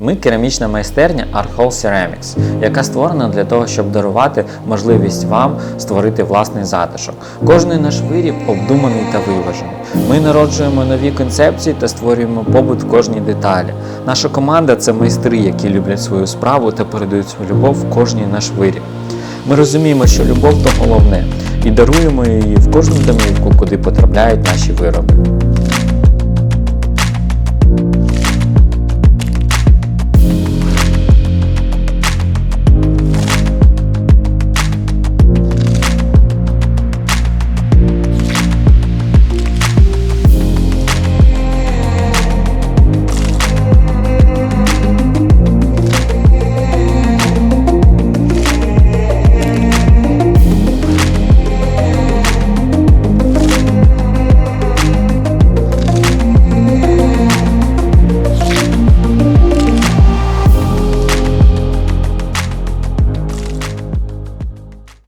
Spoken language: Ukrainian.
Ми керамічна майстерня Art Hall Ceramics, яка створена для того, щоб дарувати можливість вам створити власний затишок. Кожний наш виріб обдуманий та виважений. Ми народжуємо нові концепції та створюємо побут в кожній деталі. Наша команда це майстри, які люблять свою справу та передають свою любов в кожній наш виріб. Ми розуміємо, що любов то головне, і даруємо її в кожну домівку, куди потрапляють наші вироби.